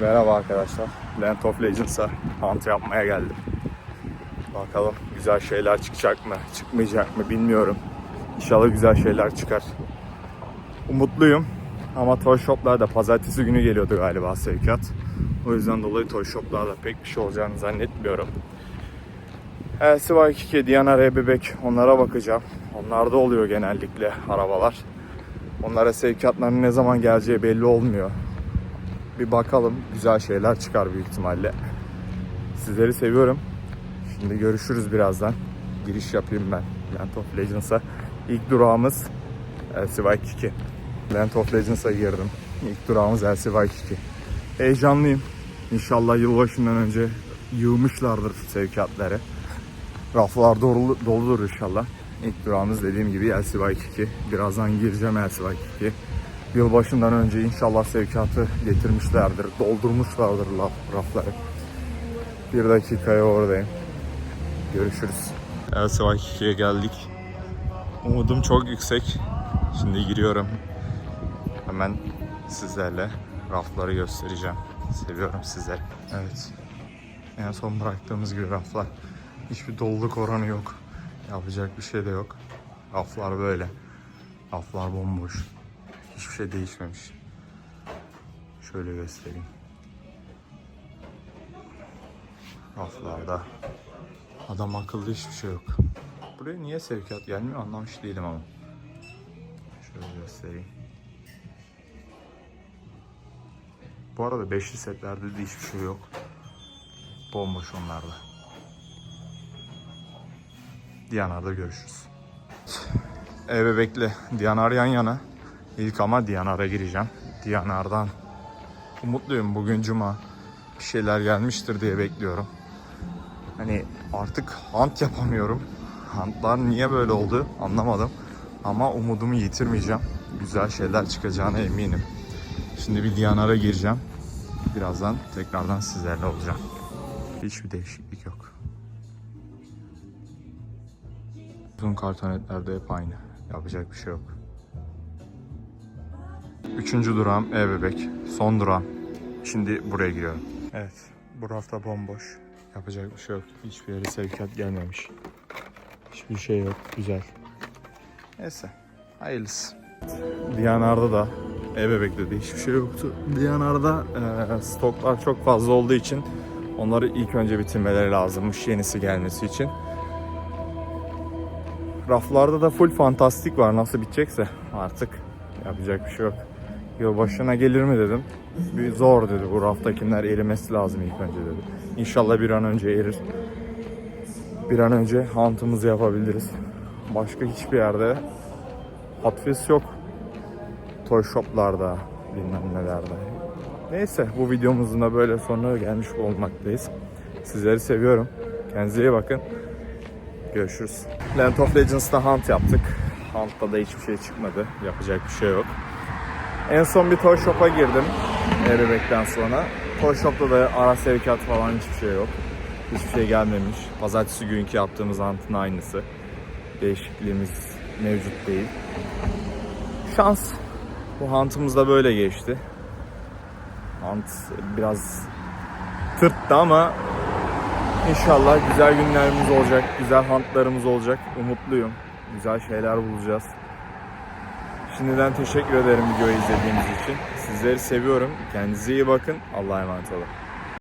Merhaba arkadaşlar. Land of Legends'a hunt yapmaya geldim. Bakalım güzel şeyler çıkacak mı, çıkmayacak mı bilmiyorum. İnşallah güzel şeyler çıkar. Umutluyum ama toy shoplarda pazartesi günü geliyordu galiba sevkiyat. O yüzden dolayı toy shoplarda pek bir şey olacağını zannetmiyorum. LCY2, Diana Rebebek onlara bakacağım. Onlarda oluyor genellikle arabalar. Onlara sevkiyatların ne zaman geleceği belli olmuyor. Bir bakalım güzel şeyler çıkar büyük ihtimalle. Sizleri seviyorum. Şimdi görüşürüz birazdan. Giriş yapayım ben Land of Legends'a. İlk durağımız LCY2. Land of Legends'a girdim. İlk durağımız LCY2. Heyecanlıyım. İnşallah yılbaşından önce yığmışlardır sevkiyatları. Raflar dolu, doludur inşallah. İlk durağımız dediğim gibi LCY2. Birazdan gireceğim LCY2. Yılbaşından önce inşallah sevkiyatı getirmişlerdir. Doldurmuşlardır rafları. Bir dakikaya oradayım. Görüşürüz. LCY2'ye geldik. Umudum çok yüksek. Şimdi giriyorum. Hemen sizlerle rafları göstereceğim. Seviyorum sizleri. Evet. En son bıraktığımız gibi raflar. Hiçbir doluluk oranı yok. Yapacak bir şey de yok. Raflar böyle. Raflar bomboş. Hiçbir şey değişmemiş. Şöyle göstereyim. Raflarda. Adam akıllı hiçbir şey yok. Buraya niye sevkiyat gelmiyor anlamış değilim ama. Şöyle göstereyim. Bu arada beşli setlerde de hiçbir şey yok. Bomboş onlarda. Diyanar'da görüşürüz. E bebekle Diyanar yan yana. İlk ama Diyanar'a gireceğim. Diyanar'dan umutluyum bugün cuma. Bir şeyler gelmiştir diye bekliyorum. Hani artık hunt yapamıyorum. Huntlar niye böyle oldu anlamadım. Ama umudumu yitirmeyeceğim. Güzel şeyler çıkacağına eminim. Şimdi bir Diyanar'a gireceğim. Birazdan tekrardan sizlerle olacağım. Hiçbir değişiklik yok. Bütün kartonetlerde hep aynı. Yapacak bir şey yok. Üçüncü durağım E-Bebek. Son durağım. Şimdi buraya giriyorum. Evet. Bu rafta bomboş. Yapacak bir şey yok. Hiçbir yere sevkiyat gelmemiş. Hiçbir şey yok. Güzel. Neyse. Hayırlısı. Diyanar'da da E-Bebek'te de hiçbir şey yoktu. Diyanar'da e, stoklar çok fazla olduğu için onları ilk önce bitirmeleri lazımmış yenisi gelmesi için. Raflarda da full fantastik var. Nasıl bitecekse artık yapacak bir şey yok. Yılbaşına gelir mi dedim. Bir zor dedi bu raftakiler erimesi lazım ilk önce dedi. İnşallah bir an önce erir. Bir an önce hantımızı yapabiliriz. Başka hiçbir yerde Wheels yok. Toy shoplarda, bilmem nelerde. Neyse bu videomuzun da böyle sonuna gelmiş olmaktayız. Sizleri seviyorum. Kendinize iyi bakın. Görüşürüz. Land of Legends'ta hunt yaptık. Hunt'ta da hiçbir şey çıkmadı. Yapacak bir şey yok. En son bir toy shop'a girdim. Erebek'ten sonra. Toy shop'ta da ara sevkiyat falan hiçbir şey yok. Hiçbir şey gelmemiş. Pazartesi günkü yaptığımız hunt'ın aynısı. Değişikliğimiz mevcut değil. Şans. Bu hunt'ımız da böyle geçti. Hunt biraz tırttı ama İnşallah güzel günlerimiz olacak, güzel huntlarımız olacak. Umutluyum. Güzel şeyler bulacağız. Şimdiden teşekkür ederim videoyu izlediğiniz için. Sizleri seviyorum. Kendinize iyi bakın. Allah'a emanet olun.